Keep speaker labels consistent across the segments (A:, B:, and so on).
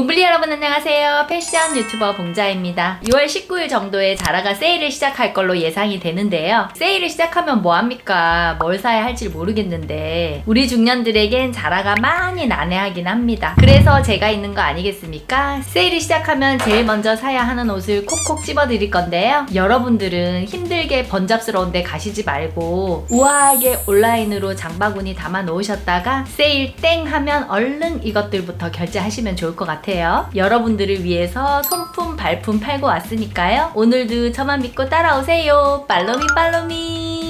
A: 봉블리 여러분 안녕하세요. 패션 유튜버 봉자입니다. 6월 19일 정도에 자라가 세일을 시작할 걸로 예상이 되는데요. 세일을 시작하면 뭐합니까? 뭘 사야 할지 모르겠는데 우리 중년들에겐 자라가 많이 난해하긴 합니다. 그래서 제가 있는 거 아니겠습니까? 세일이 시작하면 제일 먼저 사야 하는 옷을 콕콕 집어드릴 건데요. 여러분들은 힘들게 번잡스러운 데 가시지 말고 우아하게 온라인으로 장바구니 담아 놓으셨다가 세일 땡 하면 얼른 이것들부터 결제하시면 좋을 것 같아요. 여러분들을 위해서 손품 발품 팔고 왔으니까요. 오늘도 저만 믿고 따라오세요. 팔로미 팔로미.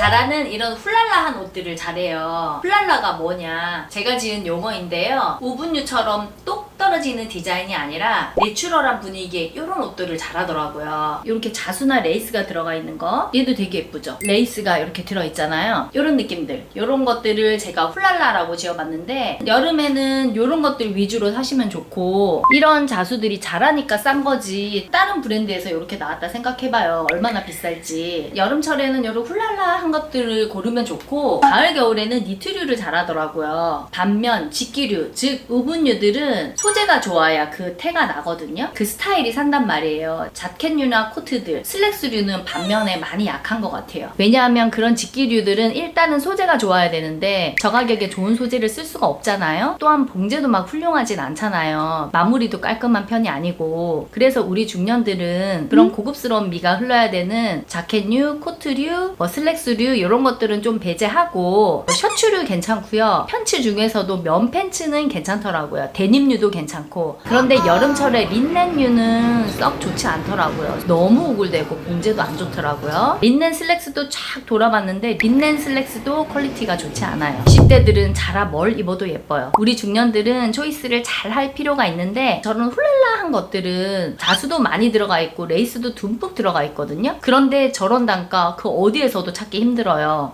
A: 자라는 이런 훌랄라한 옷들을 잘해요. 훌랄라가 뭐냐? 제가 지은 용어인데요. 우분유처럼 똑 떨어지는 디자인이 아니라 내추럴한 분위기의 이런 옷들을 잘하더라고요. 이렇게 자수나 레이스가 들어가 있는 거. 얘도 되게 예쁘죠? 레이스가 이렇게 들어있잖아요. 이런 느낌들. 이런 것들을 제가 훌랄라라고 지어봤는데 여름에는 이런 것들 위주로 사시면 좋고 이런 자수들이 잘하니까 싼 거지 다른 브랜드에서 이렇게 나왔다 생각해봐요. 얼마나 비쌀지. 여름철에는 이런 훌랄라한 것들을 고르면 좋고 가을 겨울에는 니트류를 잘하더라고요. 반면 직기류 즉 우분류들은 소재가 좋아야 그 태가 나거든요. 그 스타일이 산단 말이에요. 자켓류나 코트들, 슬랙스류는 반면에 많이 약한 것 같아요. 왜냐하면 그런 직기류들은 일단은 소재가 좋아야 되는데 저 가격에 좋은 소재를 쓸 수가 없잖아요. 또한 봉제도 막 훌륭하진 않잖아요. 마무리도 깔끔한 편이 아니고 그래서 우리 중년들은 그런 고급스러운 미가 흘러야 되는 자켓류, 코트류, 뭐 슬랙스류 이런 것들은 좀 배제하고 뭐 셔츠류 괜찮고요. 팬츠 중에서도 면 팬츠는 괜찮더라고요. 데님류도 괜찮고 그런데 여름철에 린넨류는 썩 좋지 않더라고요. 너무 오글대고 봉제도 안 좋더라고요. 린넨 슬랙스도 쫙 돌아봤는데 린넨 슬랙스도 퀄리티가 좋지 않아요. 20대들은 자라 뭘 입어도 예뻐요. 우리 중년들은 초이스를 잘 할 필요가 있는데 저런 훌랄라한 것들은 자수도 많이 들어가 있고 레이스도 듬뿍 들어가 있거든요. 그런데 저런 단가 그 어디에서도 찾기 힘들어요.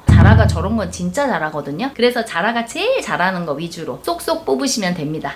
A: 자라가 저런 건 진짜 잘하거든요. 그래서 자라가 제일 잘하는 거 위주로 쏙쏙 뽑으시면 됩니다.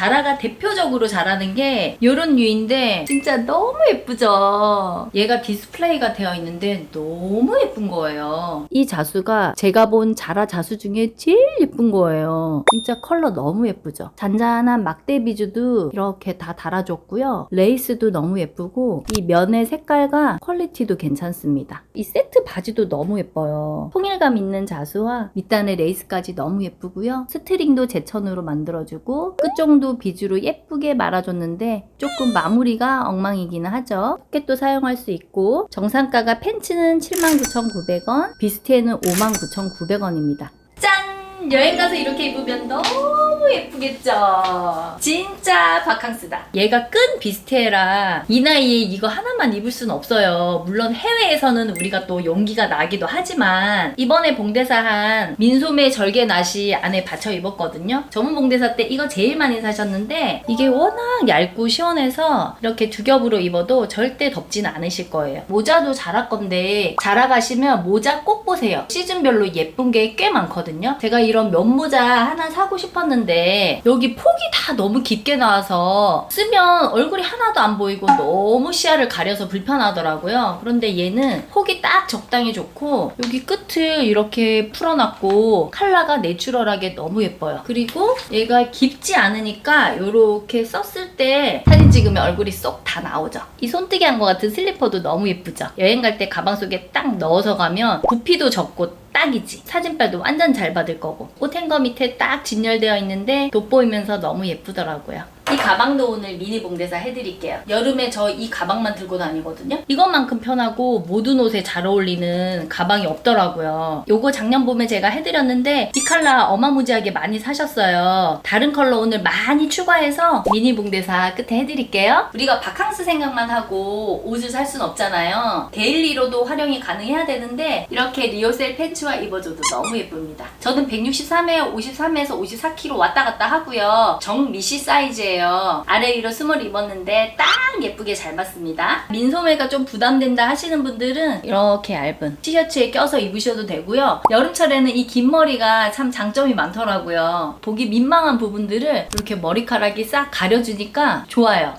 A: 자라가 대표적으로 잘하는 게 이런 류인데 진짜 너무 예쁘죠? 얘가 디스플레이가 되어 있는데 너무 예쁜 거예요. 이 자수가 제가 본 자라 자수 중에 제일 예쁜 거예요. 진짜 컬러 너무 예쁘죠? 잔잔한 막대 비주도 이렇게 다 달아줬고요. 레이스도 너무 예쁘고 이 면의 색깔과 퀄리티도 괜찮습니다. 이 세트 바지도 너무 예뻐요. 통일감 있는 자수와 밑단의 레이스까지 너무 예쁘고요. 스트링도 제천으로 만들어주고 끝 정도 비주로 예쁘게 말아줬는데 조금 마무리가 엉망이기는 하죠. 포켓도 사용할 수 있고 정상가가 팬츠는 79,900원, 비스트에는 59,900원입니다. 짠! 여행 가서 이렇게 입으면 너무 예쁘겠죠? 진짜 바캉스다. 얘가 끈 비스테라 이 나이에 이거 하나만 입을 순 없어요. 물론 해외에서는 우리가 또 용기가 나기도 하지만 이번에 봉대사 한 민소매 절개 나시 안에 받쳐 입었거든요. 전문 봉대사 때 이거 제일 많이 사셨는데 이게 워낙 얇고 시원해서 이렇게 두 겹으로 입어도 절대 덥진 않으실 거예요. 모자도 자라 건데 자라 가시면 모자 꼭 보세요. 시즌별로 예쁜 게 꽤 많거든요. 제가 이런 면모자 하나 사고 싶었는데 여기 폭이 다 너무 깊게 나와서 쓰면 얼굴이 하나도 안 보이고 너무 시야를 가려서 불편하더라고요. 그런데 얘는 폭이 딱 적당히 좋고 여기 끝을 이렇게 풀어놨고 컬러가 내추럴하게 너무 예뻐요. 그리고 얘가 깊지 않으니까 이렇게 썼을 때 사진 찍으면 얼굴이 쏙 다 나오죠. 이 손뜨개 한 것 같은 슬리퍼도 너무 예쁘죠. 여행 갈 때 가방 속에 딱 넣어서 가면 부피도 적고 딱이지. 사진빨도 완전 잘 받을 거고. 옷 행거 밑에 딱 진열되어 있는데 돋보이면서 너무 예쁘더라고요. 이 가방도 오늘 미니 봉대사 해드릴게요. 여름에 저 이 가방만 들고 다니거든요. 이것만큼 편하고 모든 옷에 잘 어울리는 가방이 없더라고요. 요거 작년 봄에 제가 해드렸는데 이 컬러 어마무지하게 많이 사셨어요. 다른 컬러 오늘 많이 추가해서 미니 봉대사 끝에 해드릴게요. 우리가 바캉스 생각만 하고 옷을 살 순 없잖아요. 데일리로도 활용이 가능해야 되는데 이렇게 리오셀 팬츠와 입어줘도 너무 예쁩니다. 저는 163에 53에서 54kg 왔다 갔다 하고요. 정미시 사이즈 예요. 아래 위로 스몰 입었는데 딱 예쁘게 잘 맞습니다. 민소매가 좀 부담된다 하시는 분들은 이렇게 얇은 티셔츠에 껴서 입으셔도 되고요. 여름철에는 이 긴 머리가 참 장점이 많더라고요. 보기 민망한 부분들을 이렇게 머리카락이 싹 가려주니까 좋아요.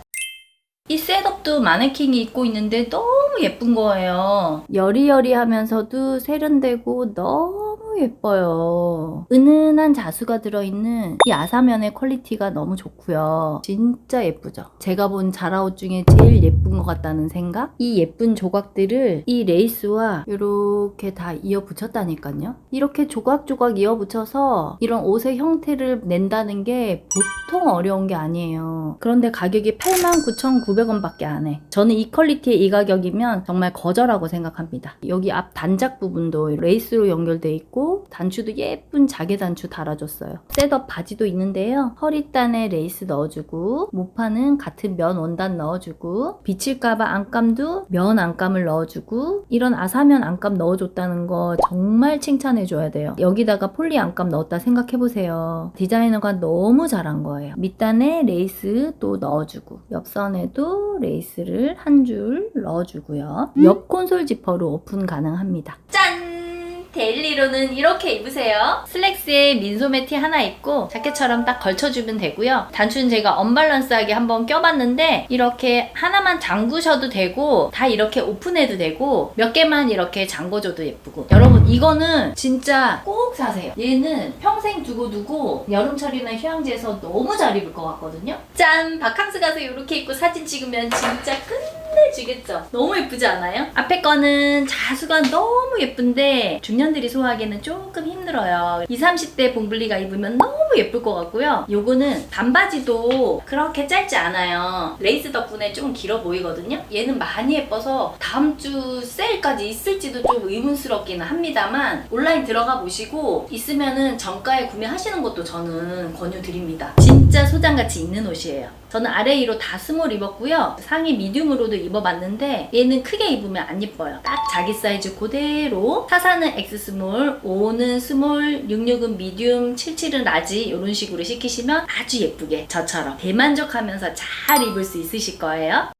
A: 이 셋업도 마네킹이 입고 있는데 너무 예쁜 거예요. 여리여리하면서도 세련되고 너무 예뻐요. 은은한 자수가 들어있는 이 아사면의 퀄리티가 너무 좋고요. 진짜 예쁘죠? 제가 본 자라옷 중에 제일 예쁜 것 같다는 생각? 이 예쁜 조각들을 이 레이스와 이렇게 다 이어 붙였다니까요. 이렇게 조각조각 이어 붙여서 이런 옷의 형태를 낸다는 게 보통 어려운 게 아니에요. 그런데 가격이 89,900원밖에 안 해. 저는 이 퀄리티의 이 가격이면 정말 거저라고 생각합니다. 여기 앞 단작 부분도 레이스로 연결돼 있고 단추도 예쁜 자개 단추 달아줬어요. 셋업 바지도 있는데요. 허리단에 레이스 넣어주고 모파는 같은 면 원단 넣어주고 비칠까봐 안감도 면 안감을 넣어주고 이런 아사면 안감 넣어줬다는 거 정말 칭찬해줘야 돼요. 여기다가 폴리 안감 넣었다 생각해보세요. 디자이너가 너무 잘한 거예요. 밑단에 레이스 또 넣어주고 옆선에도 레이스를 한 줄 넣어주고요. 옆 콘솔 지퍼로 오픈 가능합니다. 짠! 데일리로는 이렇게 입으세요. 슬랙스에 민소매 티 하나 입고 자켓처럼 딱 걸쳐주면 되고요. 단추는 제가 언밸런스하게 한번 껴봤는데 이렇게 하나만 잠그셔도 되고 다 이렇게 오픈해도 되고 몇 개만 이렇게 잠궈줘도 예쁘고 여러분 이거는 진짜 꼭 사세요. 얘는 평생 두고 두고 여름철이나 휴양지에서 너무 잘 입을 것 같거든요. 짠! 바캉스 가서 이렇게 입고 사진 찍으면 진짜 끝 내주겠죠? 너무 예쁘지 않아요? 앞에 거는 자수가 너무 예쁜데 중년들이 소화하기에는 조금 힘들어요. 20, 30대 봉블리가 입으면 너무 예쁠 것 같고요. 요거는 반바지도 그렇게 짧지 않아요. 레이스 덕분에 좀 길어 보이거든요. 얘는 많이 예뻐서 다음 주 세일까지 있을지도 좀 의문스럽기는 합니다만 온라인 들어가 보시고 있으면은 정가에 구매하시는 것도 저는 권유드립니다. 진짜 소장같이 있는 옷이에요. 저는 아래 위로 다 스몰 입었고요. 상의 미디움으로도 입어봤는데 얘는 크게 입으면 안 예뻐요. 딱 자기 사이즈 그대로 44는 X 스몰, 5는 스몰, 66은 미디움, 77은 라지 이런 식으로 시키시면 아주 예쁘게 저처럼 대만족하면서 잘 입을 수 있으실 거예요.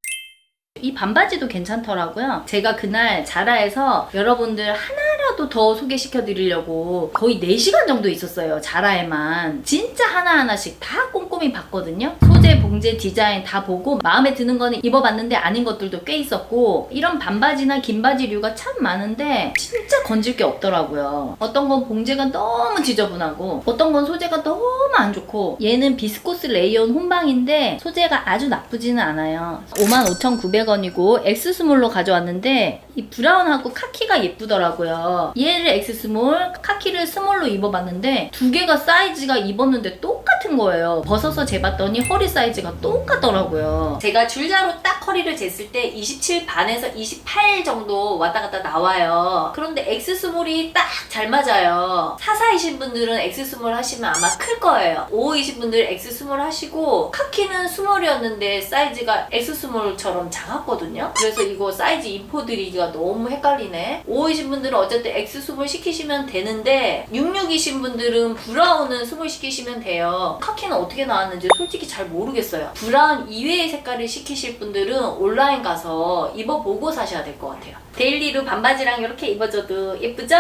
A: 이 반바지도 괜찮더라고요. 제가 그날 자라에서 여러분들 하나 라도 더 소개시켜 드리려고 거의 4시간 정도 있었어요. 자라에만. 진짜 하나하나씩 다 꼼꼼히 봤거든요. 소재, 봉제, 디자인 다 보고 마음에 드는 거는 입어봤는데 아닌 것들도 꽤 있었고 이런 반바지나 긴 바지류가 참 많은데 진짜 건질 게 없더라고요. 어떤 건 봉제가 너무 지저분하고 어떤 건 소재가 너무 안 좋고 얘는 비스코스 레이온 혼방인데 소재가 아주 나쁘지는 않아요. 55,900원이고 엑스스몰로 가져왔는데 이 브라운하고 카키가 예쁘더라고요. 얘를 엑스스몰, 카키를 스몰로 입어봤는데 두 개가 사이즈가 입었는데 똑 같은 거예요. 벗어서 재봤더니 허리 사이즈가 똑같더라고요. 제가 줄자로 딱 허리를 쟀을 때 27 반에서 28 정도 왔다 갔다 나와요. 그런데 엑스스몰이 딱 잘 맞아요. 사사이신 분들은 엑스스몰 하시면 아마 클 거예요. 55이신 분들 엑스스몰 하시고 카키는 스몰이었는데 사이즈가 엑스스몰처럼 작았거든요. 그래서 이거 사이즈 인포 드리기가 너무 헷갈리네. 55이신 분들은 어쨌든 엑스스몰 시키시면 되는데 66이신 분들은 브라운은 스몰 시키시면 돼요. 카키는 어떻게 나왔는지 솔직히 잘 모르겠어요. 브라운 이외의 색깔을 시키실 분들은 온라인 가서 입어보고 사셔야 될 것 같아요. 데일리로 반바지랑 이렇게 입어줘도 예쁘죠?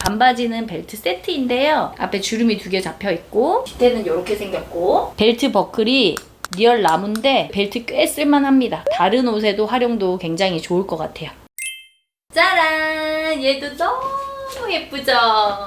A: 반바지는 벨트 세트인데요. 앞에 주름이 두 개 잡혀 있고 뒤태는 이렇게 생겼고 벨트 버클이 리얼 나무인데 벨트 꽤 쓸만합니다. 다른 옷에도 활용도 굉장히 좋을 것 같아요. 짜란! 얘도 너무 예쁘죠?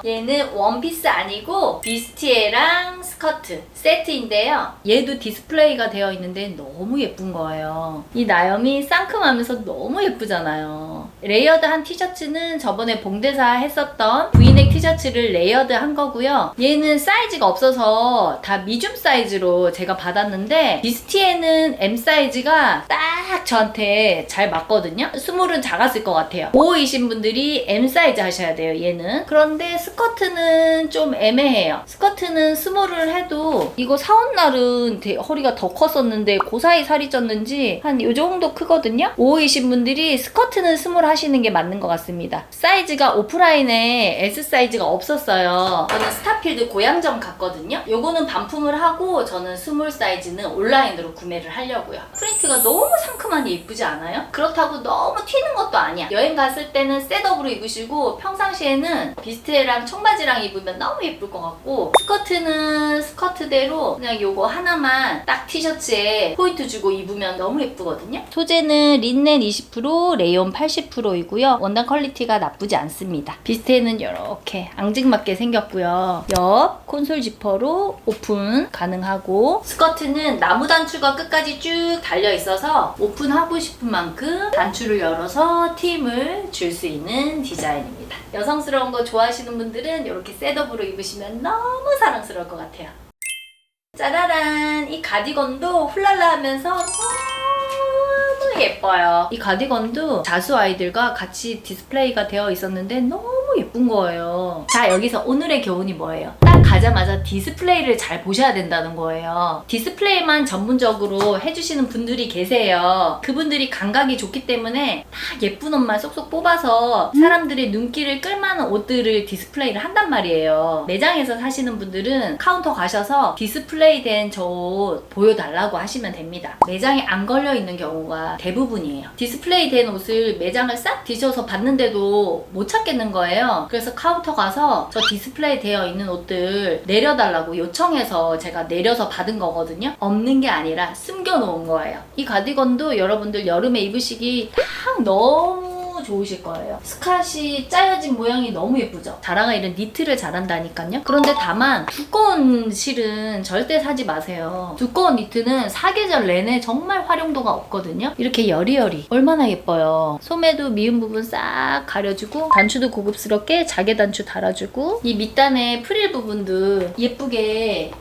A: 얘는 원피스 아니고 비스티에랑 스커트 세트인데요. 얘도 디스플레이가 되어 있는데 너무 예쁜 거예요. 이 나염이 상큼하면서 너무 예쁘잖아요. 레이어드한 티셔츠는 저번에 봉대사 했었던 브이넥 티셔츠를 레이어드 한 거고요. 얘는 사이즈가 없어서 다 미줌 사이즈로 제가 받았는데 비스티에는 M 사이즈가 딱 저한테 잘 맞거든요. 스몰은 작았을 것 같아요. 5이신 분들이 M 사이즈 하셔야 돼요. 얘는. 그런데 스커트는 좀 애매해요. 스커트는 스몰을 해도 이거 사온 날은 되- 허리가 더 컸었는데 그 사이 살이 쪘는지 한 요 정도 크거든요. 5이신 분들이 스커트는 스몰 하시는 게 맞는 것 같습니다. 사이즈가 오프라인에 S 사이즈가 없었어요. 저는 스타필드 고양점 갔거든요. 요거는 반품을 하고 저는 스몰 사이즈는 온라인으로 구매를 하려고요. 프린트가 너무 상큼하니 예쁘지 않아요? 그렇다고 너무 튀는 것도 아니야. 여행 갔을 때는 셋업으로 입으시고 평상시에는 비스트랑 청바지랑 입으면 너무 예쁠 것 같고 스커트는 스커트대로 그냥 요거 하나만 딱 티셔츠에 포인트 주고 입으면 너무 예쁘거든요. 소재는 린넨 20%, 레이온 80%이고요. 원단 퀄리티가 나쁘지 않습니다. 비스트에는 이렇게 앙증맞게 생겼고요. 옆 콘솔 지퍼로 오픈 가능하고 스커트는 나무 단추가 끝까지 쭉 달려 있어서 오픈하고 싶은 만큼 단추를 열어서 팀을 줄 수 있는 디자인입니다. 여성 스러운 거 좋아하시는 분들은 이렇게 셋업으로 입으시면 너무 사랑스러울 것 같아요. 짜라란! 이 가디건도 훌랄라 하면서 너무 예뻐요. 이 가디건도 자수 아이들과 같이 디스플레이가 되어 있었는데 너무 예쁜 거예요. 자, 여기서 오늘의 교훈이 뭐예요? 딱 가자마자 디스플레이를 잘 보셔야 된다는 거예요. 디스플레이만 전문적으로 해주시는 분들이 계세요. 그분들이 감각이 좋기 때문에 다 예쁜 옷만 쏙쏙 뽑아서 사람들의 눈길을 끌만한 옷들을 디스플레이를 한단 말이에요. 매장에서 사시는 분들은 카운터 가셔서 디스플레이 된 저 옷 보여달라고 하시면 됩니다. 매장에 안 걸려 있는 경우가 대부분이에요. 디스플레이 된 옷을 매장을 싹 뒤져서 봤는데도 못 찾겠는 거예요. 그래서 카운터 가서 저 디스플레이 되어 있는 옷들 내려달라고 요청해서 제가 내려서 받은 거거든요. 없는 게 아니라 숨겨놓은 거예요. 이 가디건도 여러분들 여름에 입으시기 딱 너무 좋으실 거예요. 스카시 짜여진 모양이 너무 예쁘죠? 자라가 이런 니트를 잘한다니까요. 그런데 다만 두꺼운 실은 절대 사지 마세요. 두꺼운 니트는 사계절 내내 정말 활용도가 없거든요. 이렇게 여리여리 얼마나 예뻐요. 소매도 미은 부분 싹 가려주고 단추도 고급스럽게 자개 단추 달아주고 이 밑단의 프릴 부분도 예쁘게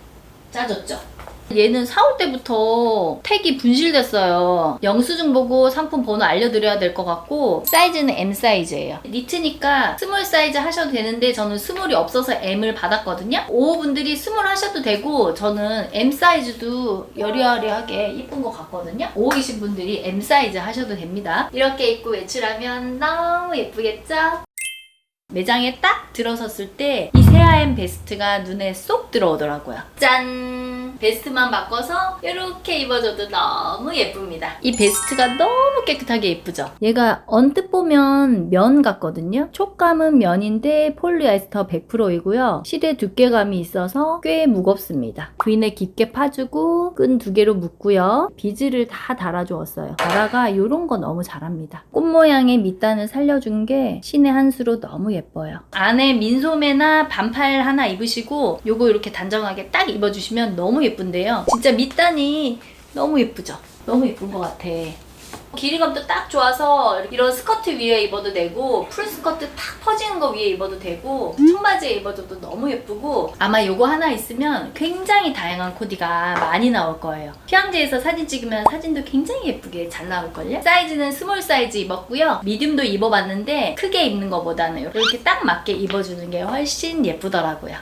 A: 짜줬죠. 얘는 사올 때부터 택이 분실됐어요. 영수증 보고 상품 번호 알려드려야 될 것 같고 사이즈는 M 사이즈예요. 니트니까 스몰 사이즈 하셔도 되는데 저는 스몰이 없어서 M을 받았거든요. 5분들이 스몰 하셔도 되고 저는 M 사이즈도 여리여리하게 이쁜 것 같거든요. 5이신 분들이 M 사이즈 하셔도 됩니다. 이렇게 입고 외출하면 너무 예쁘겠죠? 매장에 딱 들어섰을 때 이 새하얀 베스트가 눈에 쏙 들어오더라고요. 짠! 베스트만 바꿔서 이렇게 입어줘도 너무 예쁩니다. 이 베스트가 너무 깨끗하게 예쁘죠? 얘가 언뜻 보면 면 같거든요? 촉감은 면인데 폴리에스터 100%이고요. 실의 두께감이 있어서 꽤 무겁습니다. V넥 깊게 파주고 끈 두 개로 묶고요. 비즈를 다 달아주었어요. 자라가 이런 거 너무 잘합니다. 꽃 모양의 밑단을 살려준 게 신의 한 수로 너무 예뻐요. 안에 민소매나 반팔 하나 입으시고 요거 이렇게 단정하게 딱 입어주시면 너무 예쁜데요. 진짜 밑단이 너무 예쁘죠? 너무 예쁜 것 같아. 길이감도 딱 좋아서 이런 스커트 위에 입어도 되고 풀 스커트 탁 퍼지는 거 위에 입어도 되고 청바지에 입어줘도 너무 예쁘고 아마 요거 하나 있으면 굉장히 다양한 코디가 많이 나올 거예요. 휴양지에서 사진 찍으면 사진도 굉장히 예쁘게 잘 나올걸요? 사이즈는 스몰 사이즈 입었고요. 미디움도 입어봤는데 크게 입는 것보다는 이렇게 딱 맞게 입어주는 게 훨씬 예쁘더라고요.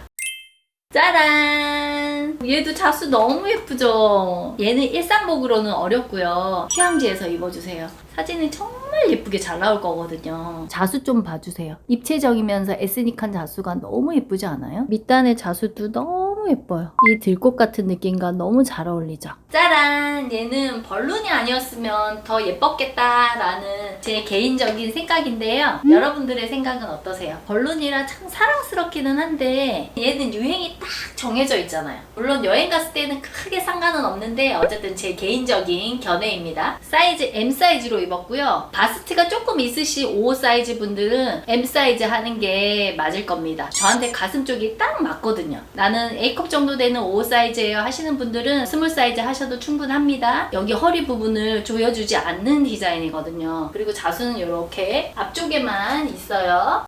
A: 짜란! 얘도 자수 너무 예쁘죠? 얘는 일상복으로는 어렵고요. 휴양지에서 입어주세요. 사진은 정말 예쁘게 잘 나올 거거든요. 자수 좀 봐주세요. 입체적이면서 에스닉한 자수가 너무 예쁘지 않아요? 밑단의 자수도 너무 예뻐요. 이 들꽃 같은 느낌과 너무 잘 어울리죠? 짜란! 얘는 벌룬이 아니었으면 더 예뻤겠다라는 제 개인적인 생각인데요. 여러분들의 생각은 어떠세요? 벌룬이라 참 사랑스럽기는 한데 얘는 유행이 딱 정해져 있잖아요. 물론 여행 갔을 때는 크게 상관은 없는데 어쨌든 제 개인적인 견해입니다. 사이즈 M 사이즈로 입었고요. 바 스트가 조금 있으시 5 사이즈 분들은 M 사이즈 하는 게 맞을 겁니다. 저한테 가슴 쪽이 딱 맞거든요. 나는 A컵 정도 되는 5 사이즈예요 하시는 분들은 스몰 사이즈 하셔도 충분합니다. 여기 허리 부분을 조여주지 않는 디자인이거든요. 그리고 자수는 이렇게 앞쪽에만 있어요.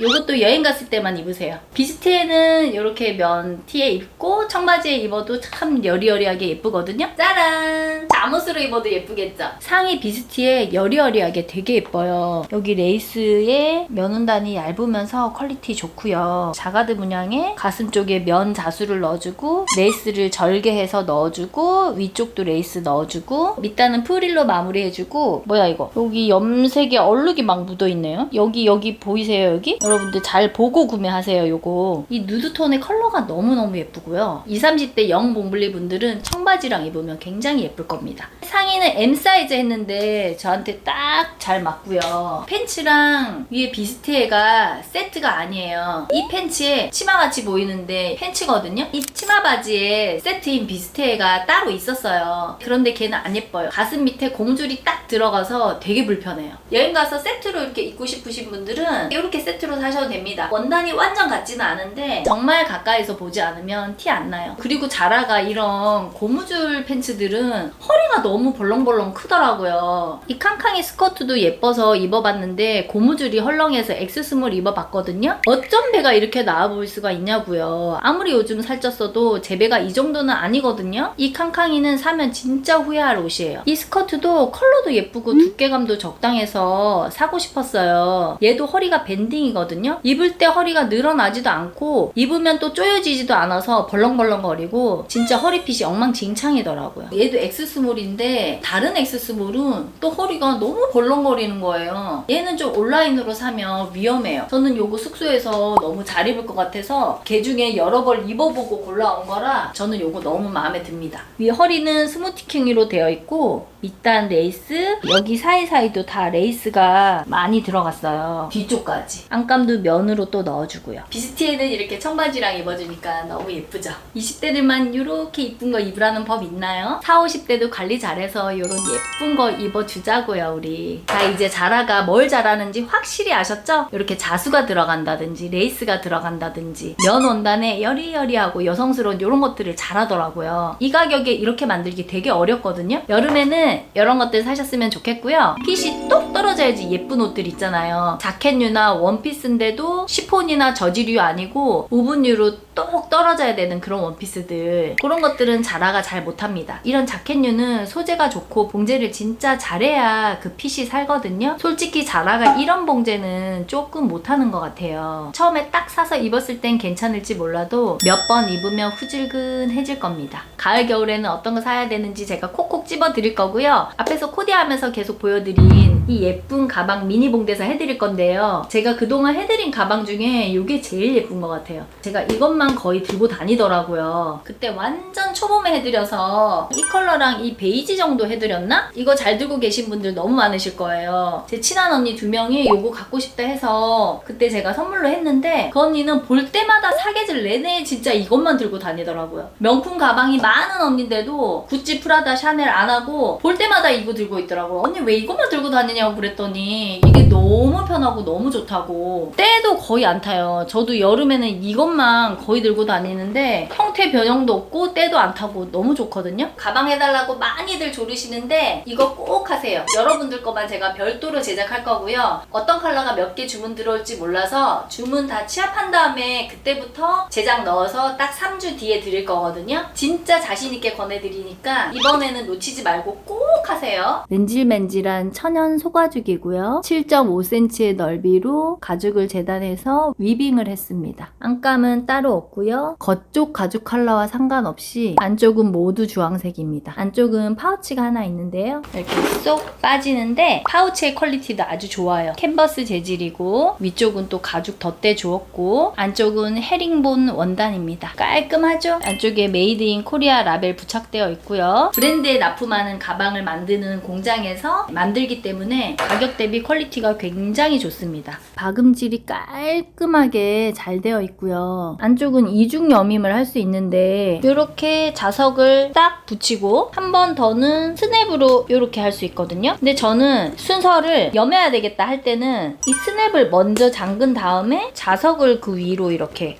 A: 요것도 여행 갔을 때만 입으세요. 비스트에는 이렇게 면 티에 입고 청바지에 입어도 참 여리여리하게 예쁘거든요. 짜란! 잠옷으로 입어도 예쁘겠죠? 상의 비스트에 여리여리하게 되게 예뻐요. 여기 레이스에 면원단이 얇으면서 퀄리티 좋고요. 자가드 문양에 가슴 쪽에 면 자수를 넣어주고 레이스를 절개해서 넣어주고 위쪽도 레이스 넣어주고 밑단은 프릴로 마무리해주고 뭐야 이거 여기 염색에 얼룩이 막 묻어있네요. 여기 여기 보이세요 여기? 여러분들 잘 보고 구매하세요 요거. 이 누드톤의 컬러가 너무너무 예쁘고요. 20, 30대 영 몽블리 분들은 청바지랑 입으면 굉장히 예쁠 겁니다. 상의는 M 사이즈 했는데 저한테 딱 잘 맞고요. 팬츠랑 위에 비스티에가 세트가 아니에요. 이 팬츠에 치마같이 보이는데 팬츠거든요. 이 치마 바지에 세트인 비스티에가 따로 있었어요. 그런데 걔는 안 예뻐요. 가슴 밑에 고무줄이 딱 들어가서 되게 불편해요. 여행 가서 세트로 이렇게 입고 싶으신 분들은 이렇게 세트로 사셔도 됩니다. 원단이 완전 같지는 않은데 정말 가까이서 보지 않으면 티 안 나요. 그리고 자라가 이런 고무줄 팬츠들은 허리가 너무 벌렁벌렁 크더라고요. 이 캉캉이 스커트도 예뻐서 입어봤는데 고무줄이 헐렁해서 엑스스몰 입어봤거든요. 어쩜 배가 이렇게 나와 보일 수가 있냐고요. 아무리 요즘 살쪘어도 제 배가 이 정도는 아니거든요. 이 캉캉이는 사면 진짜 후회할 옷이에요. 이 스커트도 컬러도 예쁘고 두께감도 적당해서 사고 싶었어요. 얘도 허리가 밴딩이거든요 입을 때 허리가 늘어나지도 않고 입으면 또 조여지지도 않아서 벌렁벌렁거리고 진짜 허리핏이 엉망진창이더라고요. 얘도 엑스스몰인데 다른 엑스스몰은 또 허리가 너무 벌렁거리는 거예요. 얘는 좀 온라인으로 사면 위험해요. 저는 요거 숙소에서 너무 잘 입을 것 같아서 개 중에 여러 벌 입어보고 골라온 거라 저는 요거 너무 마음에 듭니다. 위 허리는 스무티킹으로 되어 있고 밑단 레이스? 여기 사이사이도 다 레이스가 많이 들어갔어요. 뒤쪽까지. 안감도 면으로 또 넣어주고요. 비스티에는 이렇게 청바지랑 입어주니까 너무 예쁘죠? 20대들만 이렇게 이쁜 거 입으라는 법 있나요? 40, 50대도 관리 잘해서 이런 예쁜 거 입어주자고요 우리. 자 이제 자라가 뭘 잘하는지 확실히 아셨죠? 이렇게 자수가 들어간다든지 레이스가 들어간다든지 면 원단에 여리여리하고 여성스러운 이런 것들을 잘하더라고요. 이 가격에 이렇게 만들기 되게 어렵거든요? 여름에는 이런 것들 사셨으면 좋겠고요. 핏이 똑 떨어져야지 예쁜 옷들 있잖아요. 자켓류나 원피스인데도 시폰이나 저지류 아니고 우분류로 똑 떨어져야 되는 그런 원피스들. 그런 것들은 자라가 잘 못합니다. 이런 자켓류는 소재가 좋고 봉제를 진짜 잘해야 그 핏이 살거든요. 솔직히 자라가 이런 봉제는 조금 못하는 것 같아요. 처음에 딱 사서 입었을 땐 괜찮을지 몰라도 몇 번 입으면 후질근해질 겁니다. 가을 겨울에는 어떤 거 사야 되는지 제가 콕콕 집어 드릴 거고요. 앞에서 코디하면서 계속 보여드린 이 예쁜 가방 미니 봉대서 해드릴 건데요. 제가 그동안 해드린 가방 중에 이게 제일 예쁜 것 같아요. 제가 이것만 거의 들고 다니더라고요. 그때 완전 초봄에 해드려서 이 컬러랑 이 베이지 정도 해드렸나? 이거 잘 들고 계신 분들 너무 많으실 거예요. 제 친한 언니 두 명이 이거 갖고 싶다 해서 그때 제가 선물로 했는데 그 언니는 볼 때마다 사계절 내내 진짜 이것만 들고 다니더라고요. 명품 가방이 많은 언니인데도 구찌 프라다 샤넬 안 하고 볼 때마다 이거 들고 있더라고요. 언니 왜 이것만 들고 다니냐고 그랬더니 이게 너무 편하고 너무 좋다고. 때도 거의 안 타요. 저도 여름에는 이것만 거의 들고 다니는데 형태 변형도 없고 때도 안 타고 너무 좋거든요. 가방 해달라고 많이들 조르시는데 이거 꼭 하세요. 여러분들 거만 제가 별도로 제작할 거고요. 어떤 컬러가 몇 개 주문 들어올지 몰라서 주문 다 취합한 다음에 그때부터 제작 넣어서 딱 3주 뒤에 드릴 거거든요. 진짜 자신있게 권해드리니까 이번에는 놓치지 말고 꼭 하세요. 맨질맨질한 천연 소가죽이고요. 7.5cm의 넓이로 가죽을 재단해서 위빙을 했습니다. 안감은 따로 없고요. 겉쪽 가죽 컬러와 상관없이 안쪽은 모두 주황색입니다. 안쪽은 파우치가 하나 있는데요. 이렇게 쏙 빠지는데 파우치의 퀄리티도 아주 좋아요. 캔버스 재질이고 위쪽은 또 가죽 덧대 주었고 안쪽은 헤링본 원단입니다. 깔끔하죠? 안쪽에 메이드 인 코리아 라벨 부착되어 있고요. 브랜드에 납품하는 가방을 만드는 공장에서 만들기 때문에 가격 대비 퀄리티가 굉장히 좋습니다. 박음질이 깔끔하게 잘 되어 있고요. 안쪽은 이중 여밈을 할 수 있는데 이렇게 자석을 딱 붙이고 한 번 더는 스냅으로 이렇게 할 수 있거든요 근데 저는 순서를 여며야 되겠다 할 때는 이 스냅을 먼저 잠근 다음에 자석을 그 위로 이렇게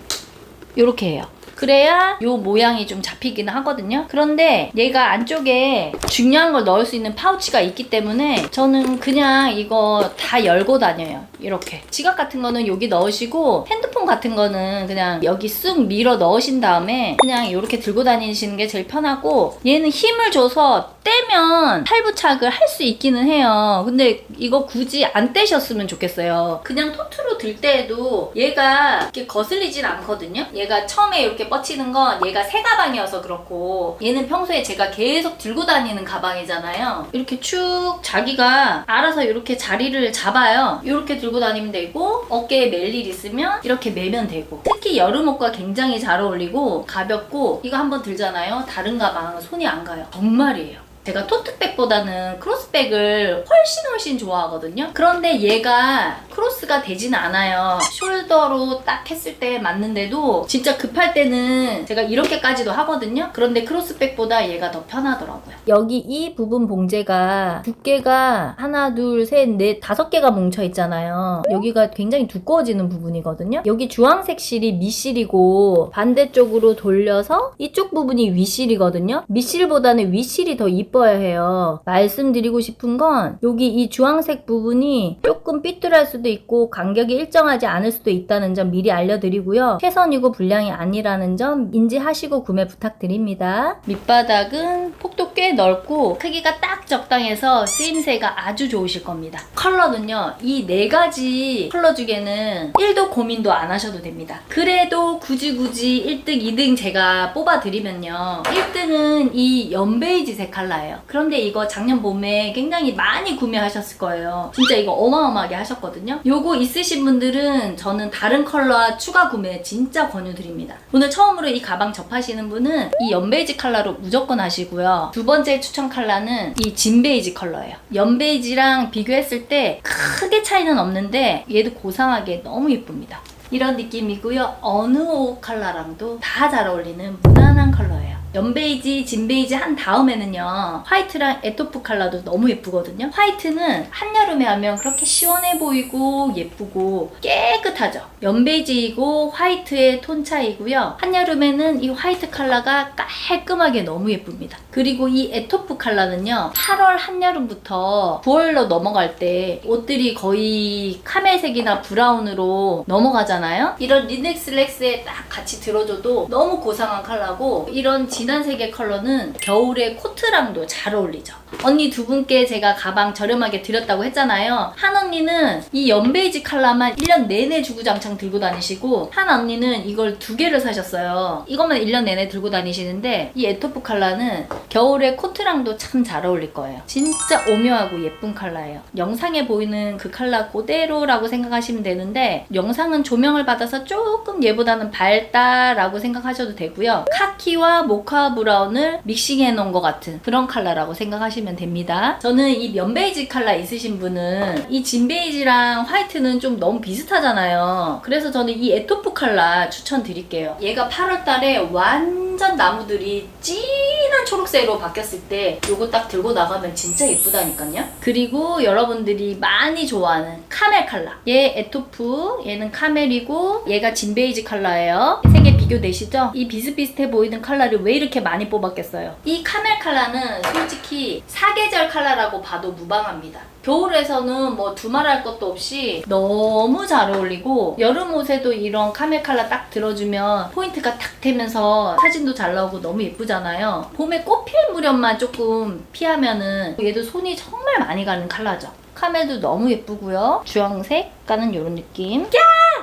A: 이렇게 해요 그래야 요 모양이 좀 잡히기는 하거든요. 그런데 얘가 안쪽에 중요한 걸 넣을 수 있는 파우치가 있기 때문에 저는 그냥 이거 다 열고 다녀요. 이렇게. 지갑 같은 거는 여기 넣으시고 핸드폰 같은 거는 그냥 여기 쑥 밀어 넣으신 다음에 그냥 이렇게 들고 다니시는 게 제일 편하고 얘는 힘을 줘서 떼면 탈부착을 할 수 있기는 해요. 근데 이거 굳이 안 떼셨으면 좋겠어요. 그냥 토트로 들 때에도 얘가 이렇게 거슬리진 않거든요. 얘가 처음에 이렇게 뻗치는 건 얘가 새 가방이어서 그렇고 얘는 평소에 제가 계속 들고 다니는 가방이잖아요. 이렇게 축 자기가 알아서 이렇게 자리를 잡아요. 이렇게 들고 들고 다니면 되고 어깨에 멜 일 있으면 이렇게 매면 되고 특히 여름 옷과 굉장히 잘 어울리고 가볍고 이거 한번 들잖아요. 다른 가방 손이 안 가요. 정말이에요. 제가 토트백보다는 크로스백을 훨씬 훨씬 좋아하거든요. 그런데 얘가 크로스가 되진 않아요. 숄더로 딱 했을 때 맞는데도 진짜 급할 때는 제가 이렇게까지도 하거든요. 그런데 크로스백보다 얘가 더 편하더라고요. 여기 이 부분 봉제가 두께가 하나, 둘, 셋, 넷, 다섯 개가 뭉쳐 있잖아요. 여기가 굉장히 두꺼워지는 부분이거든요. 여기 주황색 실이 밑실이고 반대쪽으로 돌려서 이쪽 부분이 윗실이거든요. 밑실보다는 윗실이 더 이 뻐야 해요. 말씀드리고 싶은 건 여기 이 주황색 부분이 조금 삐뚤할 수도 있고 간격이 일정하지 않을 수도 있다는 점 미리 알려드리고요. 최선이고 불량이 아니라는 점 인지하시고 구매 부탁드립니다. 밑바닥은 폭도 꽤 넓고 크기가 딱 적당해서 쓰임새가 아주 좋으실 겁니다. 컬러는요. 이 네 가지 컬러 중에는 1도 고민도 안 하셔도 됩니다. 그래도 굳이 굳이 1등, 2등 제가 뽑아드리면요. 1등은 이 연베이지색 컬러예요. 그런데 이거 작년 봄에 굉장히 많이 구매하셨을 거예요. 진짜 이거 어마어마하게 하셨거든요. 요거 있으신 분들은 저는 다른 컬러 추가 구매 진짜 권유드립니다. 오늘 처음으로 이 가방 접하시는 분은 이 연베이지 컬러로 무조건 하시고요. 두 번째 추천 컬러는 이 진베이지 컬러예요. 연베이지랑 비교했을 때 크게 차이는 없는데 얘도 고상하게 너무 예쁩니다. 이런 느낌이고요. 어느 옷 컬러랑도 다 잘 어울리는 무난한 컬러예요. 연베이지, 진베이지 한 다음에는요. 화이트랑 에토프 컬러도 너무 예쁘거든요. 화이트는 한여름에 하면 그렇게 시원해 보이고 예쁘고 깨끗하죠. 연베이지이고 화이트의 톤 차이고요. 한여름에는 이 화이트 컬러가 깔끔하게 너무 예쁩니다. 그리고 이 에토프 컬러는요. 8월 한여름부터 9월로 넘어갈 때 옷들이 거의 카멜색이나 브라운으로 넘어가잖아요. 이런 리넥 슬랙스에 딱 같이 들어줘도 너무 고상한 컬러고 이런 진한 색의 컬러는 겨울에 코트랑도 잘 어울리죠. 언니 두 분께 제가 가방 저렴하게 드렸다고 했잖아요. 한 언니는 이 연베이지 컬러만 1년 내내 주구장창 들고 다니시고 한 언니는 이걸 두 개를 사셨어요. 이것만 1년 내내 들고 다니시는데 이 에토프 컬러는 겨울에 코트랑도 참 잘 어울릴 거예요. 진짜 오묘하고 예쁜 컬러예요. 영상에 보이는 그 컬러 그대로라고 생각하시면 되는데 영상은 조명을 받아서 조금 얘보다는 밝다라고 생각하셔도 되고요. 카키와 모카 브라운을 믹싱해 놓은 것 같은 그런 컬러라고 생각하시면 됩니다. 저는 이 면베이지 컬러 있으신 분은 이 진베이지랑 화이트는 좀 너무 비슷하잖아요. 그래서 저는 이 에토프 컬러 추천드릴게요. 얘가 8월 달에 완전 나무들이 진한 초록색으로 바뀌었을 때 요거 딱 들고 나가면 진짜 예쁘다니까요. 그리고 여러분들이 많이 좋아하는 카멜 컬러. 얘 에토프, 얘는 카멜이고 얘가 진베이지 컬러예요. 비교되시죠? 이 비슷비슷해 보이는 컬러를 왜 이렇게 많이 뽑았겠어요? 이 카멜 컬러는 솔직히 사계절 컬러라고 봐도 무방합니다. 겨울에서는 뭐 두말할 것도 없이 너무 잘 어울리고 여름 옷에도 이런 카멜 컬러 딱 들어주면 포인트가 탁 되면서 사진도 잘 나오고 너무 예쁘잖아요. 봄에 꽃필 무렵만 조금 피하면은 얘도 손이 정말 많이 가는 컬러죠. 카멜도 너무 예쁘고요. 주황색 가는 이런 느낌.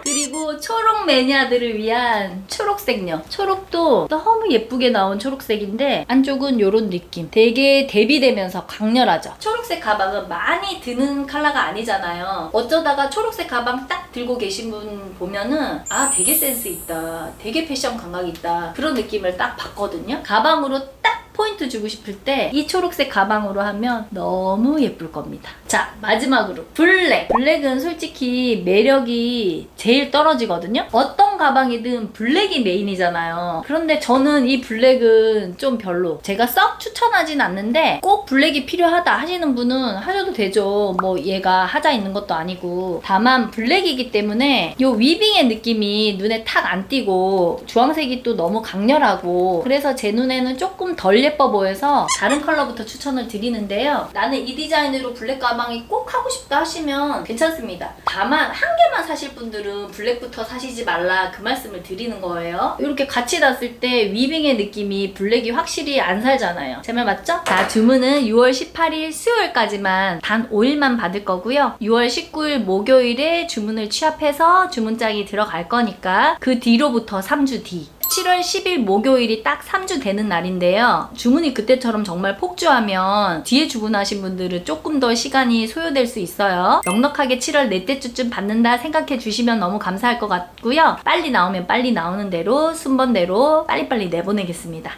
A: 그리고 초록 매니아들을 위한 초록색녀. 초록도 너무 예쁘게 나온 초록색인데 안쪽은 이런 느낌. 되게 대비되면서 강렬하죠. 초록색 가방은 많이 드는 컬러가 아니잖아요. 어쩌다가 초록색 가방 딱 들고 계신 분 보면은 아 되게 센스 있다. 되게 패션 감각 있다. 그런 느낌을 딱 받거든요. 가방으로 딱 포인트 주고 싶을 때 이 초록색 가방으로 하면 너무 예쁠 겁니다. 자, 마지막으로 블랙. 블랙은 솔직히 매력이 제일 떨어지거든요. 어떤 가방이든 블랙이 메인이잖아요. 그런데 저는 이 블랙은 좀 별로. 제가 썩 추천하진 않는데 꼭 블랙이 필요하다 하시는 분은 하셔도 되죠. 뭐 얘가 하자 있는 것도 아니고. 다만 블랙이기 때문에 이 위빙의 느낌이 눈에 탁 안 띄고 주황색이 또 너무 강렬하고 그래서 제 눈에는 조금 덜 예뻐 보여서 다른 컬러부터 추천을 드리는데요. 나는 이 디자인으로 블랙 가방이 꼭 하고 싶다 하시면 괜찮습니다. 다만 한 개만 사실 분들은 블랙부터 사시지 말라 그 말씀을 드리는 거예요. 이렇게 같이 놨을 때 위빙의 느낌이 블랙이 확실히 안 살잖아요. 제 말 맞죠? 자, 주문은 6월 18일 수요일까지만 단 5일만 받을 거고요. 6월 19일 목요일에 주문을 취합해서 주문장이 들어갈 거니까 그 뒤로부터 3주 뒤 7월 10일 목요일이 딱 3주 되는 날인데요. 주문이 그때처럼 정말 폭주하면 뒤에 주문하신 분들은 조금 더 시간이 소요될 수 있어요. 넉넉하게 7월 넷째 주쯤 받는다 생각해 주시면 너무 감사할 것 같고요. 빨리 나오면 빨리 나오는 대로 순번대로 빨리빨리 내보내겠습니다.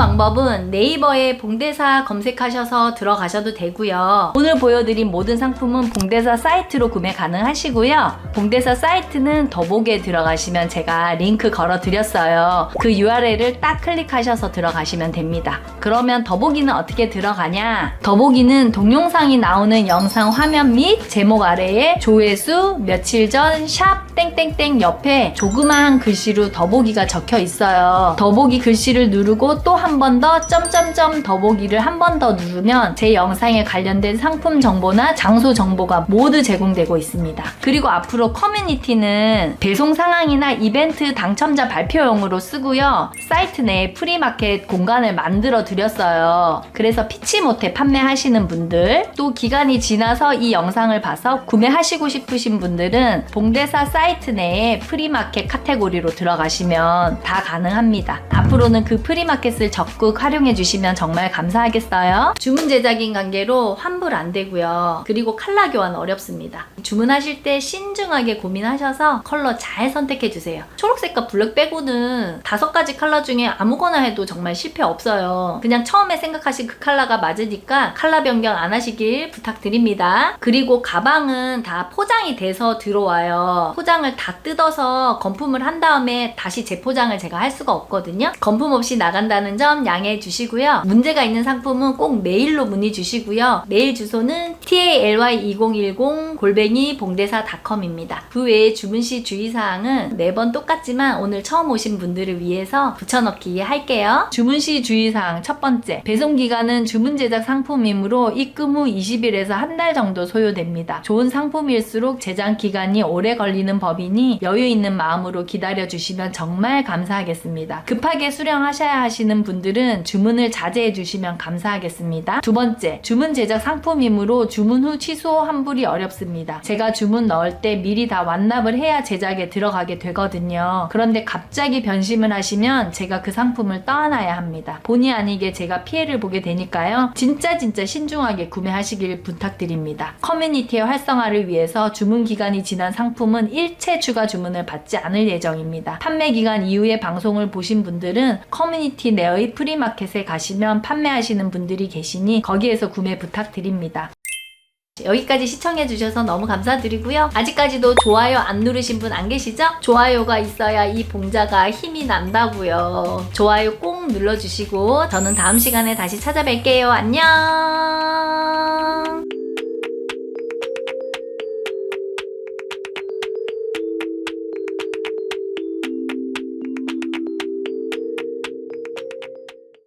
A: 방법은 네이버에 봉대사 검색하셔서 들어가셔도 되고요. 오늘 보여드린 모든 상품은 봉대사 사이트로 구매 가능하시고요. 봉대사 사이트는 더보기에 들어가시면 제가 링크 걸어 드렸어요. 그 URL을 딱 클릭하셔서 들어가시면 됩니다. 그러면 더보기는 어떻게 들어가냐? 더보기는 동영상이 나오는 영상 화면 및 제목 아래에 조회수 며칠 전 샵 땡땡땡 옆에 조그마한 글씨로 더보기가 적혀 있어요. 더보기 글씨를 누르고 또한 번 더 점점점 더보기를 한 번 더 누르면 제 영상에 관련된 상품 정보나 장소 정보가 모두 제공되고 있습니다. 그리고 앞으로 커뮤니티는 배송 상황이나 이벤트 당첨자 발표용으로 쓰고요. 사이트 내에 프리마켓 공간을 만들어 드렸어요. 그래서 피치 못해 판매하시는 분들, 또 기간이 지나서 이 영상을 봐서 구매하시고 싶으신 분들은 봉대사 사이트 내에 프리마켓 카테고리로 들어가시면 다 가능합니다. 앞으로는 그 프리마켓을 적극 활용해 주시면 정말 감사하겠어요. 주문 제작인 관계로 환불 안 되고요. 그리고 칼라 교환 어렵습니다. 주문하실 때 신중하게 고민하셔서 컬러 잘 선택해 주세요. 초록색과 블랙 빼고는 다섯 가지 컬러 중에 아무거나 해도 정말 실패 없어요. 그냥 처음에 생각하신 그 컬러가 맞으니까 컬러 변경 안 하시길 부탁드립니다. 그리고 가방은 다 포장이 돼서 들어와요. 포장을 다 뜯어서 건품을 한 다음에 다시 재포장을 제가 할 수가 없거든요. 건품 없이 나간다는 점 양해해 주시고요. 문제가 있는 상품은 꼭 메일로 문의 주시고요. 메일 주소는 tally2010 골뱅이 봉대사닷컴입니다. 그 외에 주문 시 주의사항은 매번 똑같지만 오늘 처음 오신 분들을 위해서 붙여넣기 할게요. 주문 시 주의사항 첫 번째 배송 기간은 주문 제작 상품이므로 입금 후 20일에서 한 달 정도 소요됩니다. 좋은 상품일수록 제작 기간이 오래 걸리는 법이니 여유 있는 마음으로 기다려 주시면 정말 감사하겠습니다. 급하게 수령하셔야 하시는 분 들은 주문을 자제해 주시면 감사하겠습니다. 두 번째, 주문 제작 상품이므로 주문 후 취소 환불이 어렵습니다. 제가 주문 넣을 때 미리 다 완납을 해야 제작에 들어가게 되거든요. 그런데 갑자기 변심을 하시면 제가 그 상품을 떠안아야 합니다. 본의 아니게 제가 피해를 보게 되니까요. 진짜 진짜 신중하게 구매하시길 부탁드립니다. 커뮤니티의 활성화를 위해서 주문 기간이 지난 상품은 일체 추가 주문을 받지 않을 예정입니다. 판매 기간 이후에 방송을 보신 분들은 커뮤니티 내의 프리마켓에 가시면 판매하시는 분들이 계시니 거기에서 구매 부탁드립니다. 여기까지 시청해주셔서 너무 감사드리고요. 아직까지도 좋아요 안 누르신 분 안 계시죠? 좋아요가 있어야 이 봉자가 힘이 난다고요. 좋아요 꼭 눌러주시고 저는 다음 시간에 다시 찾아뵐게요. 안녕!